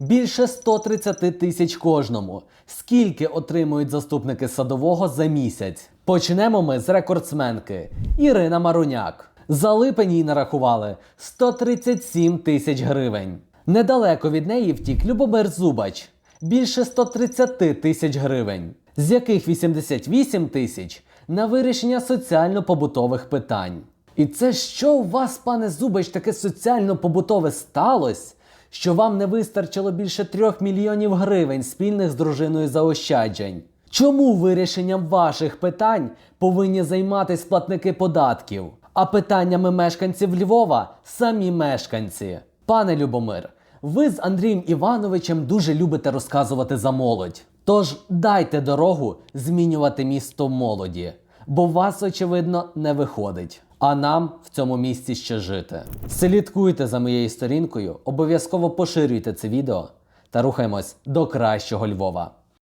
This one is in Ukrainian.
Більше 130 тисяч кожному. Скільки отримують заступники садового за місяць? Почнемо ми з рекордсменки Ірина Маруняк. За липень їй нарахували 137 тисяч гривень. Недалеко від неї втік Любомир Зубач більше 130 тисяч гривень, з яких 88 тисяч на вирішення соціально-побутових питань. І це що у вас, пане Зубач, таке соціально-побутове сталося, що вам не вистачило більше трьох мільйонів гривень спільних з дружиною заощаджень? Чому вирішенням ваших питань повинні займатися платники податків? А питаннями мешканців Львова самі мешканці. Пане Любомир, ви з Андрієм Івановичем дуже любите розказувати за молодь. Тож дайте дорогу змінювати місто молоді, бо вас, очевидно, не виходить. А нам в цьому місці ще жити. Слідкуйте за моєю сторінкою, обов'язково поширюйте це відео та рухаємось до кращого Львова.